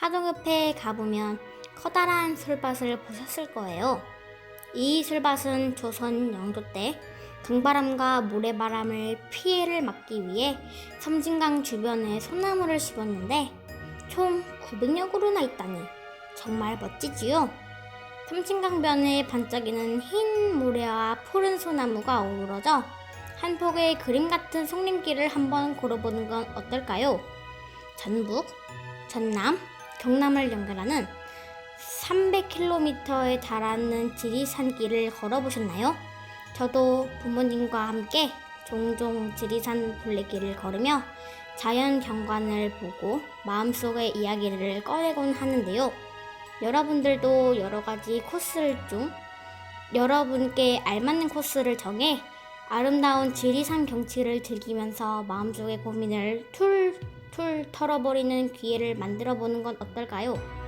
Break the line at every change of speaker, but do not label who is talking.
하동읍에 가보면 커다란 술밭을 보셨을 거예요. 이 술밭은 조선 영조 때 강바람과 모래바람을 피해를 막기 위해 섬진강 주변에 소나무를 심었는데 총 900여 그루나 있다니 정말 멋지지요? 섬진강변에 반짝이는 흰 모래와 푸른 소나무가 어우러져 한 폭의 그림 같은 송림길을 한번 걸어보는 건 어떨까요? 전북, 전남, 경남을 연결하는 300km에 달하는 지리산길을 걸어보셨나요? 저도 부모님과 함께 종종 지리산 둘레길을 걸으며 자연 경관을 보고 마음속의 이야기를 꺼내곤 하는데요. 여러분들도 여러 가지 코스를 중 여러분께 알맞는 코스를 정해 아름다운 지리산 경치를 즐기면서 마음속의 고민을 툴 툴 털어버리는 기회를 만들어 보는 건 어떨까요?